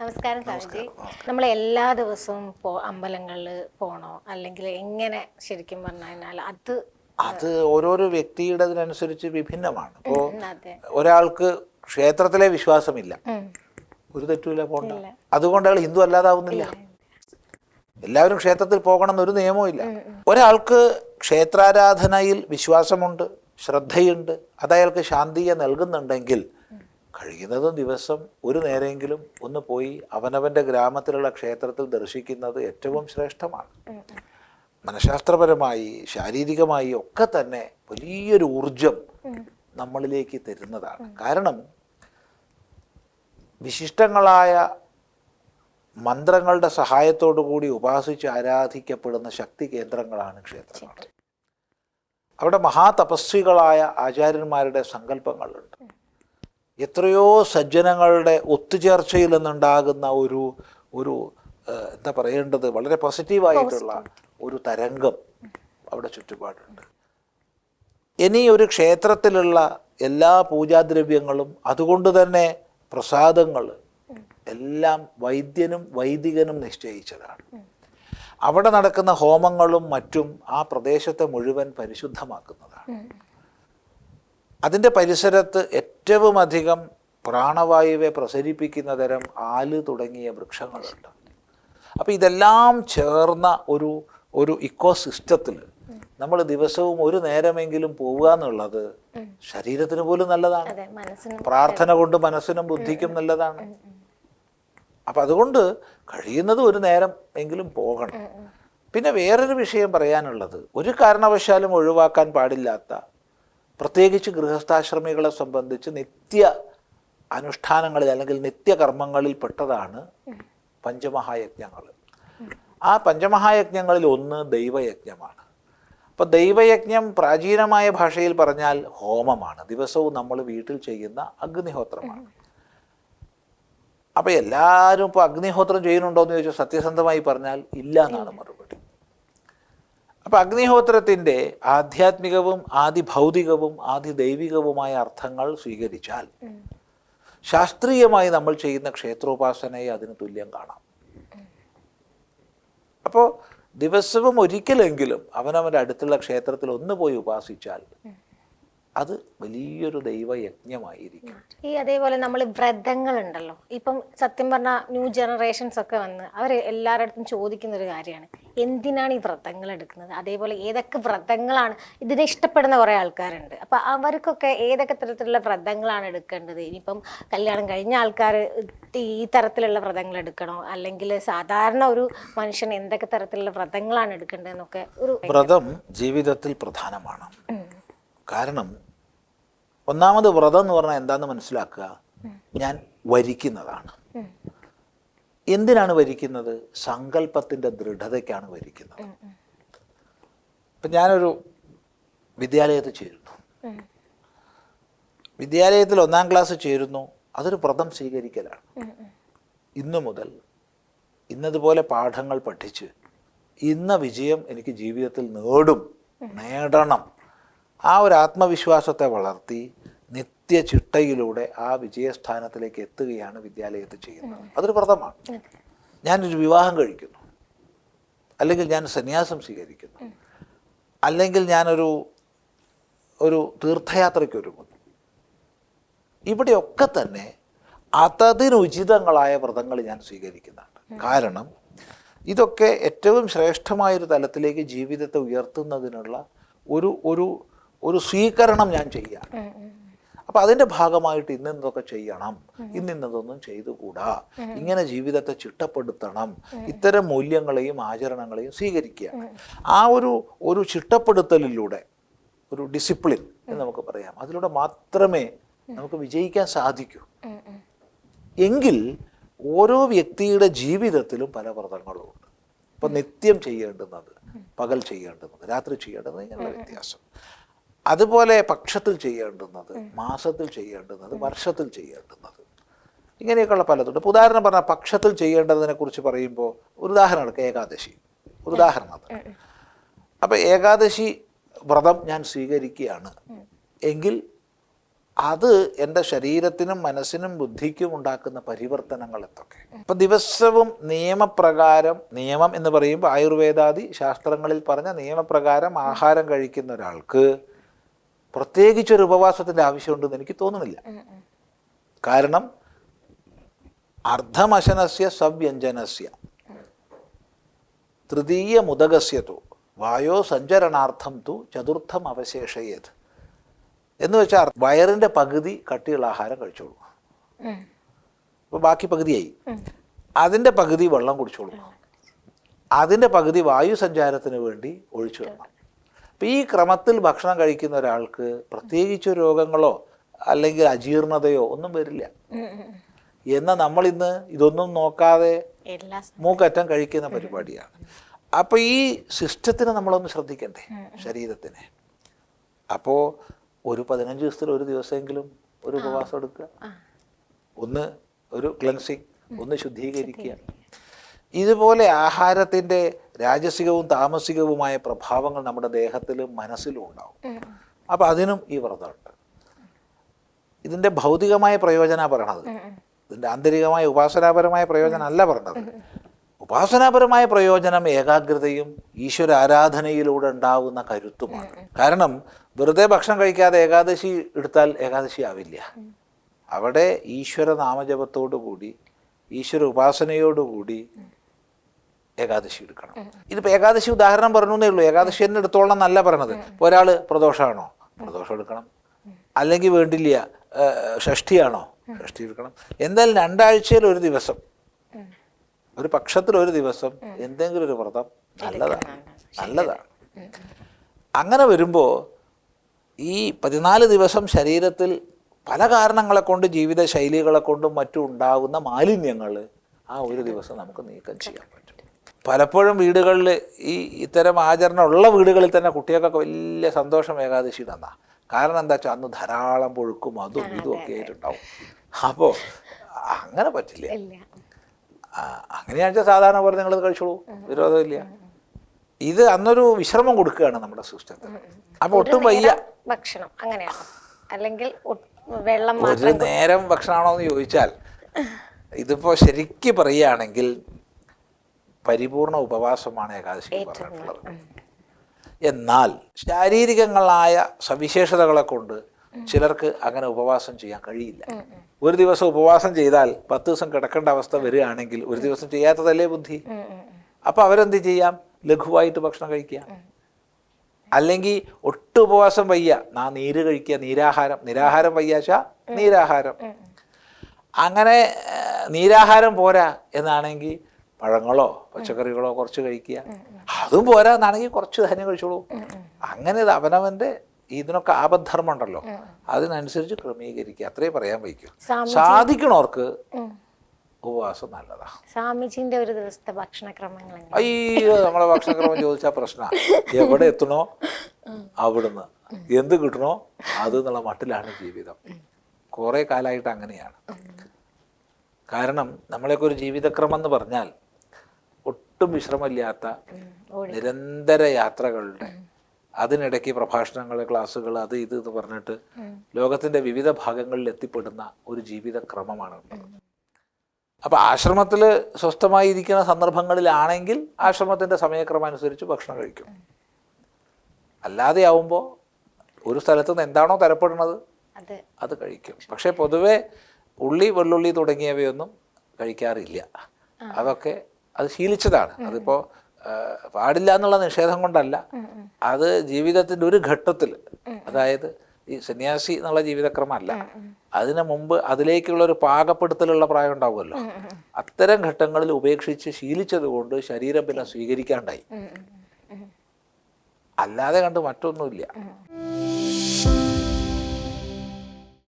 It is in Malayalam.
നമസ്കാരം സാജി നമ്മൾ എല്ലാ ദിവസവും പോ അമ്പലങ്ങളിൽ പോണോ? അല്ലെങ്കിൽ എങ്ങനെ ശരിക്കും പറഞ്ഞാൽ കഴിഞ്ഞാൽ അത് അത് ഓരോരോ വ്യക്തിയുടേതിനനുസരിച്ച് വിഭിന്നമാണ്. ഇപ്പോൾ ഒരാൾക്ക് ക്ഷേത്രത്തിലെ വിശ്വാസമില്ല. ഒരു തെറ്റുമില്ല പോണ്ട. അതുകൊണ്ട് അയാൾ ഹിന്ദു അല്ലാതാവുന്നില്ല. എല്ലാവരും ക്ഷേത്രത്തിൽ പോകണം എന്നൊരു നിയമവും ഇല്ല. ഒരാൾക്ക് ക്ഷേത്രാരാധനയിൽ വിശ്വാസമുണ്ട് ശ്രദ്ധയുണ്ട് അത് അയാൾക്ക് ശാന്തിയെ നൽകുന്നുണ്ടെങ്കിൽ കഴിയുന്നതും ദിവസം ഒരു നേരെങ്കിലും ഒന്ന് പോയി അവനവന്റെ ഗ്രാമത്തിലുള്ള ക്ഷേത്രത്തിൽ ദർശിക്കുന്നത് ഏറ്റവും ശ്രേഷ്ഠമാണ്. മനഃശാസ്ത്രപരമായി ശാരീരികമായി ഒക്കെ തന്നെ വലിയൊരു ഊർജം നമ്മളിലേക്ക് തരുന്നതാണ്. കാരണം വിശിഷ്ടങ്ങളായ മന്ത്രങ്ങളുടെ സഹായത്തോടു കൂടി ഉപാസിച്ച് ആരാധിക്കപ്പെടുന്ന ശക്തി കേന്ദ്രങ്ങളാണ് ക്ഷേത്രങ്ങൾ അവിടെ മഹാതപസ്വികളായ ആചാര്യന്മാരുടെ സങ്കല്പങ്ങളുണ്ട്. എത്രയോ സജ്ജനങ്ങളുടെ ഒത്തുചേർച്ചയിൽ നിന്നുണ്ടാകുന്ന ഒരു ഒരു എന്താ പറയേണ്ടത്? വളരെ പോസിറ്റീവായിട്ടുള്ള ഒരു തരംഗം അവിടെ ചുറ്റുപാടുണ്ട്. ഇനി ഒരു ക്ഷേത്രത്തിലുള്ള എല്ലാ പൂജാദ്രവ്യങ്ങളും അതുകൊണ്ട് തന്നെ പ്രസാദങ്ങൾ എല്ലാം വൈദ്യനും വൈദികനും നിശ്ചയിച്ചതാണ്. അവിടെ നടക്കുന്ന ഹോമങ്ങളും മറ്റും ആ പ്രദേശത്തെ മുഴുവൻ പരിശുദ്ധമാക്കുന്നതാണ്. അതിന്റെ പരിസരത്ത് ഏറ്റവും അധികം പ്രാണവായുവെ പ്രസരിപ്പിക്കുന്ന തരം ആൽ തുടങ്ങിയ വൃക്ഷങ്ങളുണ്ട്. അപ്പോൾ ഇതെല്ലാം ചേർന്ന ഒരു ഒരു ഇക്കോ സിസ്റ്റത്തിൽ നമ്മൾ ദിവസവും ഒരു നേരമെങ്കിലും പോവുക എന്നുള്ളത് ശരീരത്തിന് പോലും നല്ലതാണ്. പ്രാർത്ഥന കൊണ്ട് മനസ്സിനും ബുദ്ധിക്കും നല്ലതാണ്. അപ്പം അതുകൊണ്ട് കഴിയുന്നത് ഒരു നേരം എങ്കിലും പോകണം. പിന്നെ വേറൊരു വിഷയം പറയാനുള്ളത് ഒരു കാരണവശാലും ഒഴിവാക്കാൻ പാടില്ലാത്ത പ്രത്യേകിച്ച് ഗൃഹസ്ഥാശ്രമികളെ സംബന്ധിച്ച് നിത്യ അനുഷ്ഠാനങ്ങളിൽ അല്ലെങ്കിൽ നിത്യകർമ്മങ്ങളിൽ പെട്ടതാണ് പഞ്ചമഹായജ്ഞങ്ങൾ. ആ പഞ്ചമഹായജ്ഞങ്ങളിൽ ഒന്ന് ദൈവയജ്ഞമാണ്. അപ്പോൾ ദൈവയജ്ഞം പ്രാചീനമായ ഭാഷയിൽ പറഞ്ഞാൽ ഹോമമാണ്. ദിവസവും നമ്മൾ വീട്ടിൽ ചെയ്യുന്ന അഗ്നിഹോത്രമാണ്. അപ്പോൾ എല്ലാവരും ഇപ്പോൾ അഗ്നിഹോത്രം ചെയ്യുന്നുണ്ടോ എന്ന് ചോദിച്ചാൽ സത്യസന്ധമായി പറഞ്ഞാൽ ഇല്ല. എന്നാണ് മറുപടി. അപ്പോൾ അഗ്നിഹോത്രത്തിന്റെ ആധ്യാത്മികവും ആദി ഭൗതികവും ആദി ദൈവികവുമായ അർത്ഥങ്ങൾ സ്വീകരിച്ചാൽ ശാസ്ത്രീയമായി നമ്മൾ ചെയ്യുന്ന ക്ഷേത്രോപാസനയെ അതിന് തുല്യം കാണാം. അപ്പോൾ ദിവസവും ഒരിക്കലെങ്കിലും അവനവന്റെ അടുത്തുള്ള ക്ഷേത്രത്തിൽ ഒന്ന് പോയി ഉപാസിച്ചാൽ അത് വലിയൊരു ദൈവയജ്ഞമായിരിക്കും. ഈ അതേപോലെ നമ്മൾ വ്രതങ്ങളുണ്ടല്ലോ. ഇപ്പം സത്യം പറഞ്ഞ ന്യൂ ജനറേഷൻസ് ഒക്കെ വന്ന് അവർ എല്ലാവരുടെ ചോദിക്കുന്ന ഒരു കാര്യമാണ്. എന്തിനാണ് ഈ വ്രതങ്ങൾ എടുക്കുന്നത്? അതേപോലെ ഏതൊക്കെ വ്രതങ്ങളാണ്? ഇതിനെ ഇഷ്ടപ്പെടുന്ന കുറേ ആൾക്കാരുണ്ട്. അപ്പം അവർക്കൊക്കെ ഏതൊക്കെ തരത്തിലുള്ള വ്രതങ്ങളാണ് എടുക്കേണ്ടത്? ഇനിയിപ്പം കല്യാണം കഴിഞ്ഞ ആൾക്കാർ ഈ തരത്തിലുള്ള വ്രതങ്ങൾ എടുക്കണോ? അല്ലെങ്കിൽ സാധാരണ ഒരു മനുഷ്യൻ എന്തൊക്കെ തരത്തിലുള്ള വ്രതങ്ങളാണ് എടുക്കേണ്ടതെന്നൊക്കെ ഒരു വ്രതം ജീവിതത്തിൽ പ്രധാനമാണ്. കാരണം ഒന്നാമത് വ്രതം എന്ന് പറഞ്ഞാൽ എന്താന്ന് മനസ്സിലാക്കുക? ഞാൻ വരിക്കുന്നതാണ്. എന്തിനാണ് വരിക്കുന്നത്? സങ്കല്പത്തിന്റെ ദൃഢതയ്ക്കാണ് വരിക്കുന്നത്. ഇപ്പം ഞാനൊരു വിദ്യാലയത്തിൽ ചേരുന്നു. വിദ്യാലയത്തിൽ ഒന്നാം ക്ലാസ് ചേരുന്നു. അതൊരു വ്രതം സ്വീകരിക്കലാണ്. ഇന്നു മുതൽ ഇന്നതുപോലെ പാഠങ്ങൾ പഠിച്ച് ഇന്ന വിജയം എനിക്ക് ജീവിതത്തിൽ നേടും നേടണം. ആ ഒരു ആത്മവിശ്വാസത്തെ വളർത്തി നിത്യ ചിട്ടയിലൂടെ ആ വിജയസ്ഥാനത്തിലേക്ക് എത്തുകയാണ് വിദ്യാലയത്തിൽ ചെയ്യുന്നത്. അതൊരു വ്രതമാണ്. ഞാനൊരു വിവാഹം കഴിക്കുന്നു. അല്ലെങ്കിൽ ഞാൻ സന്യാസം സ്വീകരിക്കുന്നു. അല്ലെങ്കിൽ ഞാനൊരു ഒരു തീർത്ഥയാത്രയ്ക്ക് ഒരുങ്ങുന്നു ഇവിടെയൊക്കെ തന്നെ അതതിനുചിതങ്ങളായ വ്രതങ്ങൾ ഞാൻ സ്വീകരിക്കുന്നുണ്ട്. കാരണം ഇതൊക്കെ ഏറ്റവും ശ്രേഷ്ഠമായൊരു തലത്തിലേക്ക് ജീവിതത്തെ ഉയർത്തുന്നതിനുള്ള ഒരു ഒരു ഒരു സ്വീകരണം ഞാൻ ചെയ്യുകയാണ് ഉം, അതിന്റെ അപ്പം അതിന്റെ ഭാഗമായിട്ട് ഇന്നെന്തൊക്കെ ചെയ്യണം? ഇന്നിന്നതൊന്നും ചെയ്തുകൂടാ? ഇങ്ങനെ ജീവിതത്തെ ചിട്ടപ്പെടുത്തണം. ഇത്തരം മൂല്യങ്ങളെയും ആചരണങ്ങളെയും സ്വീകരിക്കുകയാണ് ആ ഒരു ഒരു ചിട്ടപ്പെടുത്തലിലൂടെ ഒരു ഡിസിപ്ലിൻ എന്ന് നമുക്ക് പറയാം. അതിലൂടെ മാത്രമേ നമുക്ക് വിജയിക്കാൻ സാധിക്കൂ. എങ്കിൽ ഓരോ വ്യക്തിയുടെ ജീവിതത്തിലും പല വ്രതങ്ങളും ഉണ്ട് ഇപ്പം നിത്യം ചെയ്യേണ്ടുന്നത് പകൽ ചെയ്യേണ്ടുന്നത് രാത്രി ചെയ്യേണ്ടുന്നത് ഇങ്ങനെയുള്ള വ്യത്യാസം. അതുപോലെ പക്ഷത്തിൽ ചെയ്യേണ്ടുന്നത് മാസത്തിൽ ചെയ്യേണ്ടുന്നത് വർഷത്തിൽ ചെയ്യേണ്ടുന്നത്. ഇങ്ങനെയൊക്കെയുള്ള പലതുണ്ട്. ഇപ്പോൾ ഉദാഹരണം പറഞ്ഞാൽ പക്ഷത്തിൽ ചെയ്യേണ്ടതിനെ കുറിച്ച് പറയുമ്പോൾ ഒരു ഉദാഹരണം എടുക്കുക ഏകാദശി. ഒരു ഉദാഹരണം അത്. അപ്പോൾ ഏകാദശി വ്രതം ഞാൻ സ്വീകരിക്കുകയാണ്. എങ്കിൽ അത് എന്റെ ശരീരത്തിനും മനസ്സിനും ബുദ്ധിക്കും ഉണ്ടാക്കുന്ന പരിവർത്തനങ്ങൾ എന്തൊക്കെ? ഇപ്പം ദിവസവും നിയമപ്രകാരം നിയമം എന്ന് പറയുമ്പോൾ ആയുർവേദാദി ശാസ്ത്രങ്ങളിൽ പറഞ്ഞ നിയമപ്രകാരം ആഹാരം കഴിക്കുന്ന ഒരാൾക്ക് പ്രത്യേകിച്ചൊരു ഉപവാസത്തിന്റെ ആവശ്യമുണ്ടെന്ന് എനിക്ക് തോന്നുന്നില്ല. കാരണം അർദ്ധമശനസ്യ സവ്യഞ്ജനസ്യ. തൃതീയ മുതകസ്യത്തു തു വായോ സഞ്ചരണാർത്ഥം തു ചതുർത്ഥം അവശേഷയേത്. എന്ന് വെച്ചാൽ വയറിന്റെ പകുതി കട്ടിയുള്ള ആഹാരം കഴിച്ചോളൂ. അപ്പോൾ ബാക്കി പകുതിയായി. അതിന്റെ പകുതി വെള്ളം കുടിച്ചോളൂ. അതിന്റെ പകുതി വായു സഞ്ചാരത്തിന് വേണ്ടി ഒഴിച്ചു വിടണം അപ്പം ഈ ക്രമത്തിൽ ഭക്ഷണം കഴിക്കുന്ന ഒരാൾക്ക് പ്രത്യേകിച്ച് രോഗങ്ങളോ അല്ലെങ്കിൽ അജീർണതയോ ഒന്നും വരില്ല. എന്നാൽ നമ്മൾ ഇന്ന് നമ്മളിന്ന് ഇതൊന്നും നോക്കാതെ മൂക്കറ്റം കഴിക്കുന്ന പരിപാടിയാണ്. അപ്പോൾ ഈ സിസ്റ്റത്തിനെ നമ്മളൊന്ന് ശ്രദ്ധിക്കണ്ടേ ശരീരത്തിനെ. അപ്പോൾ ഒരു പതിനഞ്ച് ദിവസത്തിൽ ഒരു ദിവസമെങ്കിലും ഒരു ഉപവാസം എടുക്കുക. ഒന്ന് ഒരു ക്ലൻസിങ് ഒന്ന് ശുദ്ധീകരിക്കുക. ഇതുപോലെ ആഹാരത്തിന്റെ രാജസികവും താമസികവുമായ പ്രഭാവങ്ങൾ നമ്മുടെ ദേഹത്തിലും മനസ്സിലും ഉണ്ടാവും. അപ്പം അതിനും ഈ വ്രതമുണ്ട്. ഇതിന്റെ ഭൗതികമായ പ്രയോജന പറയണത്. ഇതിന്റെ ആന്തരികമായ ഉപാസനാപരമായ പ്രയോജനം അല്ല പറഞ്ഞത് ഉപാസനാപരമായ പ്രയോജനം ഏകാഗ്രതയും ഈശ്വര ആരാധനയിലൂടെ ഉണ്ടാവുന്ന കരുത്തുമാണ്. കാരണം വെറുതെ ഭക്ഷണം കഴിക്കാതെ ഏകാദശി എടുത്താൽ ഏകാദശി ആവില്ല. അവിടെ ഈശ്വര നാമജപത്തോടു കൂടി ഈശ്വര ഉപാസനയോടുകൂടി ഏകാദശി എടുക്കണം. ഇതിപ്പോൾ ഏകാദശി ഉദാഹരണം പറഞ്ഞു പറഞ്ഞേ ഉള്ളൂ. ഏകാദശി തന്നെ എടുത്തോളണം എന്നല്ല പറയണത്. ഒരാൾ പ്രദോഷമാണോ പ്രദോഷം എടുക്കണം. അല്ലെങ്കിൽ വേണ്ടില്ല ഷഷ്ടിയാണോ ഷഷ്ടി എടുക്കണം. എന്തായാലും രണ്ടാഴ്ചയിൽ ഒരു ദിവസം. ഒരു പക്ഷത്തിൽ ഒരു ദിവസം എന്തെങ്കിലും ഒരു വ്രതം നല്ലതാണ് നല്ലതാണ് അങ്ങനെ വരുമ്പോൾ ഈ പതിനാല് ദിവസം ശരീരത്തിൽ പല കാരണങ്ങളെ കൊണ്ട് ജീവിത ശൈലികളെ കൊണ്ടും മറ്റും ഉണ്ടാകുന്ന മാലിന്യങ്ങൾ ആ ഒരു ദിവസം നമുക്ക് നീക്കം ചെയ്യാൻ പറ്റും. പലപ്പോഴും വീടുകളിൽ ഈ ഇത്തരം ആചരണം ഉള്ള വീടുകളിൽ തന്നെ കുട്ടികൾക്കൊക്കെ വലിയ സന്തോഷം ഏകാദശിയുടെ എന്നാ കാരണം എന്താ വെച്ചാൽ അന്ന് ധാരാളം പൊഴുക്കും അതും ഇതും ഒക്കെ ആയിട്ടുണ്ടാവും. അപ്പോൾ അങ്ങനെ പറ്റില്ല. വെച്ചാൽ സാധാരണ പോലെ നിങ്ങൾ കഴിച്ചോളൂ. വിരോധമില്ല ഇത് അന്നൊരു വിശ്രമം കൊടുക്കുകയാണ് നമ്മുടെ സിസ്റ്റത്തിന്. അപ്പൊ ഒട്ടും വയ്യ. ഭക്ഷണം അങ്ങനെയാണ്? അല്ലെങ്കിൽ വെള്ളം ഒരു നേരം ഭക്ഷണമാണോ എന്ന് ചോദിച്ചാൽ ഇതിപ്പോ ശരിക്ക് പറയുകയാണെങ്കിൽ പരിപൂർണ ഉപവാസമാണ് ഏകാദശി പറഞ്ഞിട്ടുള്ളത്. എന്നാൽ ശാരീരികങ്ങളായ സവിശേഷതകളെ കൊണ്ട് ചിലർക്ക് അങ്ങനെ ഉപവാസം ചെയ്യാൻ കഴിയില്ല. ഒരു ദിവസം ഉപവാസം ചെയ്താൽ പത്ത് ദിവസം കിടക്കേണ്ട അവസ്ഥ വരികയാണെങ്കിൽ ഒരു ദിവസം ചെയ്യാത്തതല്ലേ ബുദ്ധി. അപ്പോൾ അവരെന്ത് ചെയ്യാം? ലഘുവായിട്ട് ഭക്ഷണം കഴിക്കുക. അല്ലെങ്കിൽ ഒട്ടും ഉപവാസം വയ്യ. നാ നീര് കഴിക്കുക നീരാഹാരം. നിരാഹാരം വയ്യാച്ച നീരാഹാരം. അങ്ങനെ നീരാഹാരം പോരാ എന്നാണെങ്കിൽ പഴങ്ങളോ പച്ചക്കറികളോ കുറച്ച് കഴിക്കുക. അതും പോരാന്നാണെങ്കിൽ കുറച്ച് ധാന്യം കഴിച്ചോളൂ. അങ്ങനെ ഇത് അവനവന്റെ ഇതിനൊക്കെ ആപദ്ധർമ്മം ഉണ്ടല്ലോ. അതിനനുസരിച്ച് ക്രമീകരിക്കുക. അത്രേ പറയാൻ വയ്ക്കൂ. സാധിക്കണവർക്ക്. ഉപവാസം നല്ലതാ. സ്വാമിജിന്റെ ഒരു ദിവസത്തെ ഭക്ഷണക്രമങ്ങൾ അയ്യോ നമ്മളെ ഭക്ഷണക്രമം ചോദിച്ചാൽ പ്രശ്ന. എവിടെ എത്തണോ അവിടുന്ന്. എന്ത് കിട്ടണോ അത് എന്നുള്ള മട്ടിലാണ് ജീവിതം. കുറേ കാലമായിട്ട് അങ്ങനെയാണ്. കാരണം നമ്മളെയൊക്കെ ഒരു ജീവിതക്രമം എന്ന് പറഞ്ഞാൽ ഒട്ടും വിശ്രമമില്ലാത്ത. നിരന്തര യാത്രകളുടെ അതിനിടയ്ക്ക് പ്രഭാഷണങ്ങൾ ക്ലാസ്സുകൾ അത് ഇത് എന്ന് പറഞ്ഞിട്ട് ലോകത്തിന്റെ വിവിധ ഭാഗങ്ങളിൽ എത്തിപ്പെടുന്ന ഒരു ജീവിതക്രമമാണ് ഉള്ളത്. അപ്പോൾ ആശ്രമത്തിൽ സ്വസ്ഥമായി ഇരിക്കുന്ന സന്ദർഭങ്ങളിലാണെങ്കിൽ ആശ്രമത്തിന്റെ സമയക്രമം അനുസരിച്ച് ഭക്ഷണം കഴിക്കും. അല്ലാതെ ആവുമ്പോൾ ഒരു സ്ഥലത്ത് നിന്ന് എന്താണോ തരപ്പെടുന്നത് അത്. അത് കഴിക്കും. പക്ഷേ പൊതുവെ ഉള്ളി വെള്ളുള്ളി തുടങ്ങിയവയൊന്നും കഴിക്കാറില്ല. അതൊക്കെ അത് ശീലിച്ചതാണ്. അതിപ്പോൾ പാടില്ല എന്നുള്ള നിഷേധം കൊണ്ടല്ല. അത് ജീവിതത്തിന്റെ ഒരു ഘട്ടത്തിൽ അതായത് ഈ സന്യാസി എന്നുള്ള ജീവിതക്രമമല്ല അതിനു മുമ്പ് അതിലേക്കുള്ള ഒരു പാകപ്പെടുത്തലുള്ള പ്രായം ഉണ്ടാവുമല്ലോ. അത്തരം ഘട്ടങ്ങളിൽ ഉപേക്ഷിച്ച് ശീലിച്ചത് കൊണ്ട് ശരീരം പിന്നെ സ്വീകരിക്കാണ്ടായി. അല്ലാതെ കണ്ട് മറ്റൊന്നുമില്ല.